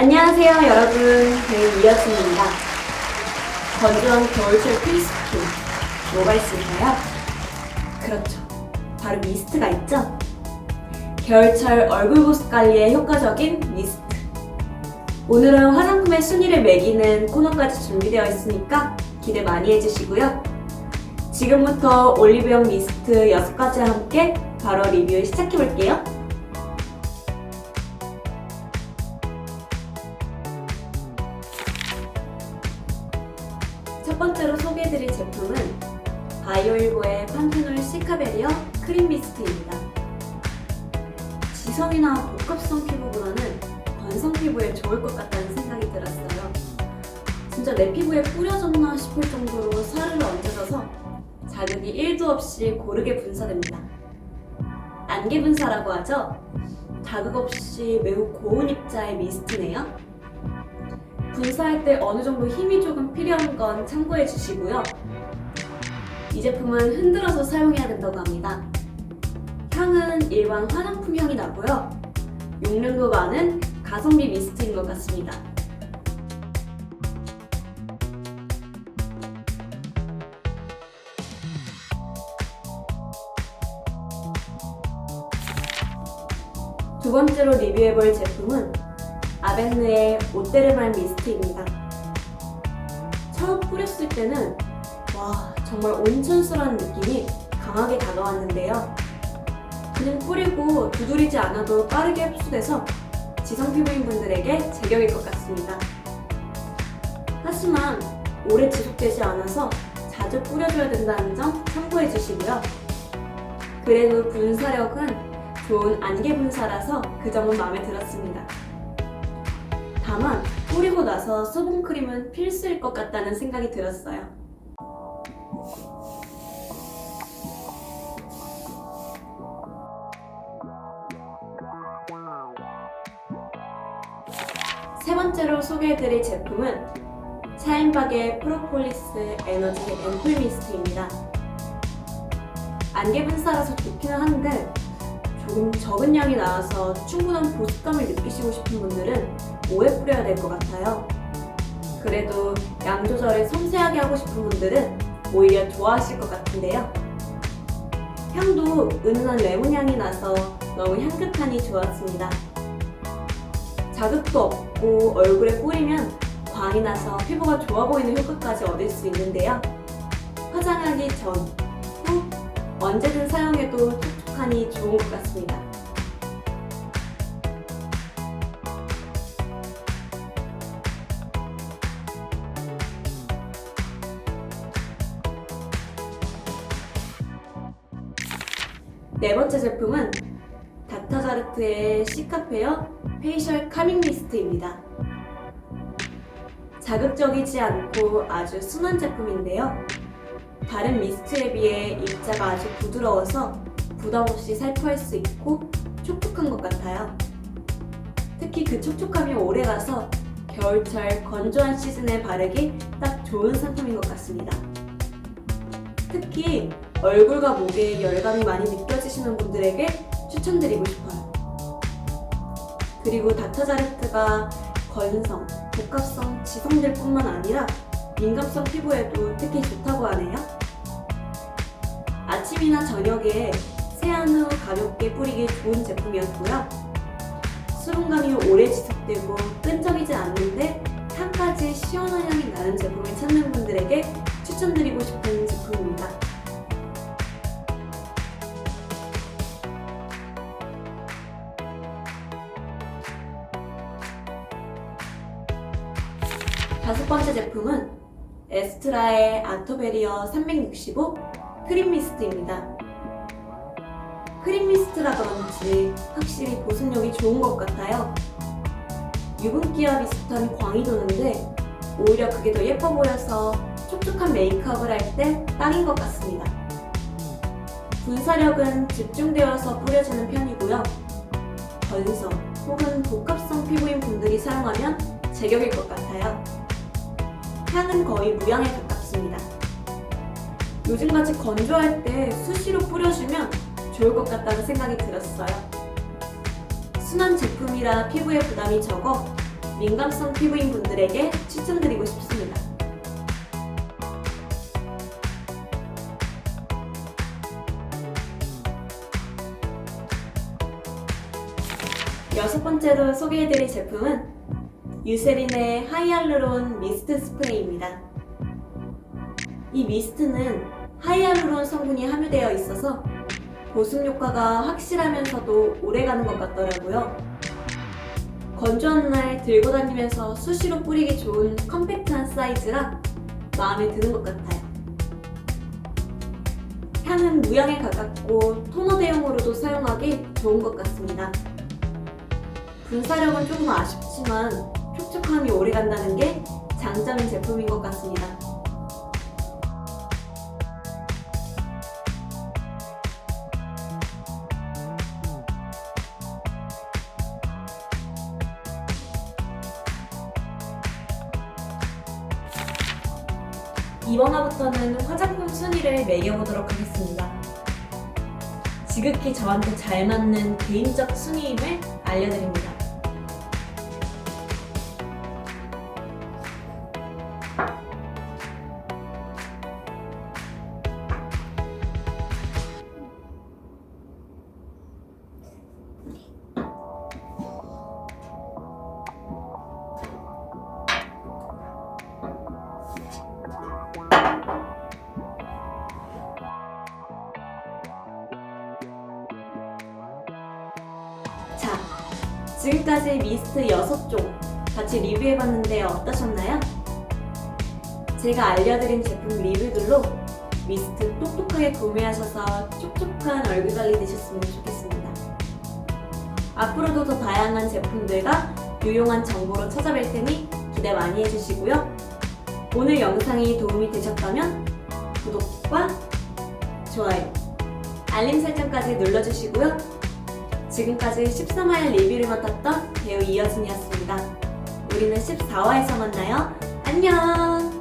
안녕하세요 여러분. 저는 이여순입니다. 건조한 겨울철 필수품 뭐가 있을까요? 그렇죠. 바로 미스트가 있죠? 겨울철 얼굴 보습 관리에 효과적인 미스트. 오늘은 화장품의 순위를 매기는 코너까지 준비되어 있으니까 기대 많이 해주시고요. 지금부터 올리브영 미스트 6가지와 함께 바로 리뷰 시작해볼게요 첫 번째로 소개해드릴 제품은 바이오일보의 판테놀 시카베리어 크림 미스트입니다. 지성이나 복합성 피부보다는 건성 피부에 좋을 것 같다는 생각이 들었어요. 진짜 내 피부에 뿌려졌나 싶을 정도로 사르르 얹어져서 자극이 1도 없이 고르게 분사됩니다. 안개 분사라고 하죠? 자극 없이 매우 고운 입자의 미스트네요. 분사할 때 어느 정도 힘이 조금 필요한 건 참고해 주시고요. 이 제품은 흔들어서 사용해야 된다고 합니다. 향은 일반 화장품 향이 나고요. 용량도 많은 가성비 미스트인 것 같습니다. 두 번째로 리뷰해볼 제품은 아벤느의 오테르말 미스트입니다. 처음 뿌렸을 때는 와 정말 온천수라는 느낌이 강하게 다가왔는데요. 그냥 뿌리고 두드리지 않아도 빠르게 흡수돼서 지성 피부인 분들에게 제격일 것 같습니다. 하지만 오래 지속되지 않아서 자주 뿌려줘야 된다는 점 참고해 주시고요. 그래도 분사력은 좋은 안개 분사라서 그 점은 마음에 들었습니다. 다만 뿌리고 나서 수분크림은 필수일 것 같다는 생각이 들었어요. 세 번째로 소개해드릴 제품은 샤인박의 프로폴리스 에너지 앰플 미스트입니다. 안개 분사라서 좋기는 한데 조금 적은 양이 나와서 충분한 보습감을 느끼시고 싶은 분들은 오래 뿌려야 될 것 같아요. 그래도 양 조절을 섬세하게 하고 싶은 분들은 오히려 좋아하실 것 같은데요. 향도 은은한 레몬 향이 나서 너무 향긋하니 좋았습니다. 자극도 없고 얼굴에 뿌리면 광이 나서 피부가 좋아 보이는 효과까지 얻을 수 있는데요. 화장하기 전, 후, 언제든 사용해도 촉촉하니 좋은 것 같습니다. 네 번째 제품은 닥터자르트의 시카페어 페이셜 카밍 미스트입니다. 자극적이지 않고 아주 순한 제품인데요. 다른 미스트에 비해 입자가 아주 부드러워서 부담 없이 살포할 수 있고 촉촉한 것 같아요. 특히 그 촉촉함이 오래 가서 겨울철 건조한 시즌에 바르기 딱 좋은 상품인 것 같습니다. 특히 얼굴과 목에 열감이 많이 느껴지시는 분들에게 추천드리고 싶어요. 그리고 닥터자르트가 건성, 복합성, 지성질 뿐만 아니라 민감성 피부에도 특히 좋다고 하네요. 아침이나 저녁에 세안 후 가볍게 뿌리기 좋은 제품이었고요. 수분감이 오래 지속되고 끈적이지 않는데 향까지 시원한 향이 나는 제품을 찾는 분들에게 추천드리고 싶은 제품입니다. 다섯 번째 제품은 에스트라의 아토베리어 365 크림 미스트입니다. 크림 미스트라 그런지 확실히 보습력이 좋은 것 같아요. 유분기와 비슷한 광이 도는데 오히려 그게 더 예뻐 보여서 촉촉한 메이크업을 할 때 딱인 것 같습니다. 분사력은 집중되어서 뿌려지는 편이고요. 건성 혹은 복합성 피부인 분들이 사용하면 제격일 것 같아요. 향은 거의 무향에 가깝습니다. 요즘같이 건조할 때 수시로 뿌려주면 좋을 것 같다는 생각이 들었어요. 순한 제품이라 피부에 부담이 적어 민감성 피부인 분들에게 추천드리고 싶습니다. 여섯 번째로 소개해드릴 제품은 유세린의 하이알루론 미스트 스프레이입니다. 이 미스트는 하이알루론 성분이 함유되어 있어서 보습 효과가 확실하면서도 오래가는 것 같더라고요. 건조한 날 들고 다니면서 수시로 뿌리기 좋은 컴팩트한 사이즈라 마음에 드는 것 같아요. 향은 무향에 가깝고 토너 대용으로도 사용하기 좋은 것 같습니다. 분사력은 조금 아쉽지만 촉촉함이 오래 간다는 게 장점인 제품인 것 같습니다. 이번 화부터는 화장품 순위를 매겨보도록 하겠습니다. 지극히 저한테 잘 맞는 개인적 순위임을 알려드립니다. 지금까지 미스트 6종 같이 리뷰해봤는데 어떠셨나요? 제가 알려드린 제품 리뷰들로 미스트 똑똑하게 구매하셔서 촉촉한 얼굴 관리 되셨으면 좋겠습니다. 앞으로도 더 다양한 제품들과 유용한 정보로 찾아뵐 테니 기대 많이 해주시고요. 오늘 영상이 도움이 되셨다면 구독과 좋아요, 알림 설정까지 눌러주시고요. 지금까지 13화의 리뷰를 맡았던 배우 이여진이었습니다. 우리는 14화에서 만나요. 안녕!